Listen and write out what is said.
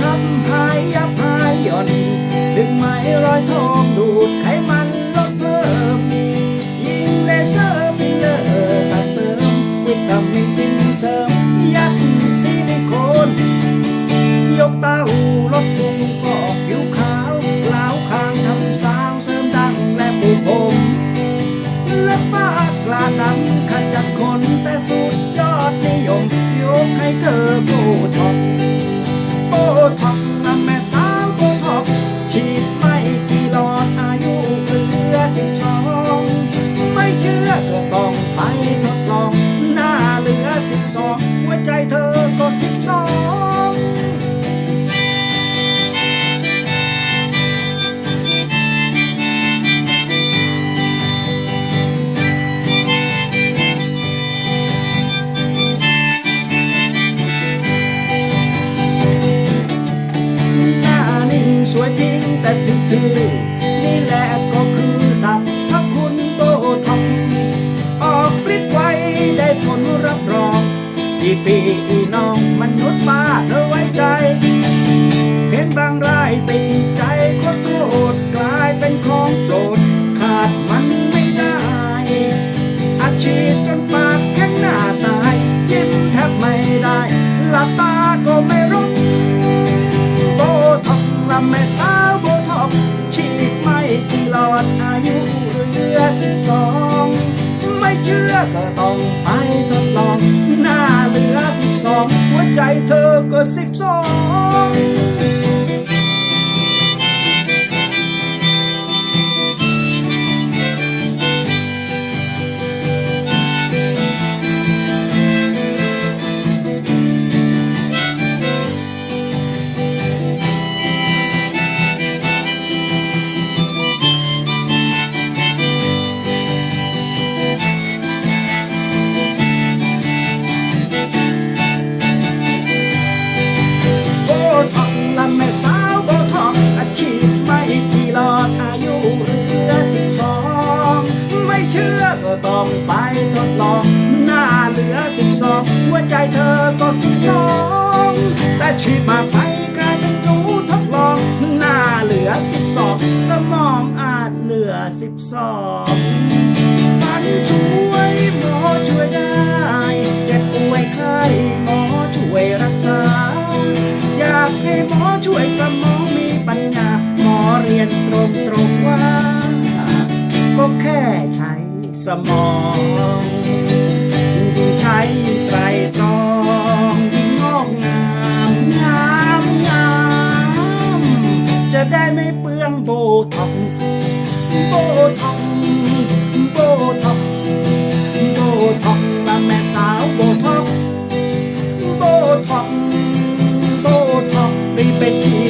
ช้ำหายยับหายหย่อนดึงไหมรอยทองดูดไขมันลดเพิ่ม ยิงเลเซอร์ฟิลเลอร์ตัดเติมวิตามินกินเสริมยัดซิลิโคน ยกเต้าลดพุงฟอกผิวขาวล้าวคางทำสาวเสริมดังและปูผมและฟ้ากลาดำขจัดคนแต่สุดยอดนิยมยกให้เธอโบท็อ สวยจริงแต่ถึงคือ นี่แหละก็คือสัพพคุณโตท็อกออกฤทธิ์ไว้ได้ผลรับรองกี่ปีน้องมนุษย์ สิบสองไม่เชื่อก็ต้องไปทดลอง หน้าเหลือสิบสองหัวใจเธอก็สิบสอง ต้องไปทดลองหน้าเหลือสิบสองหัวใจเธอก็สิบสองแต่ชีพมาไปกลายเป็นหนูทดลองหน้าเหลือสิบสองสมองอาจเหลือสิบสองมันช่วยหมอช่วยได้เจ็บป่วยไข้หมอช่วยรักษา อยากให้หมอช่วยสมองมีปัญญาหมอเรียนตรงตรงว่า ก็แค่ใช้ สมองผู้ชาไตรตรองยิ่งงอกงามงามงามจะได้ไม่เปลืองโบท็อกซ์โบท็อกซ์โบท็อกซ์โบท็อกซ์ละแม่สาวโบท็อกซ์โบท็อกซ์โบท็อกซ์ไปไปที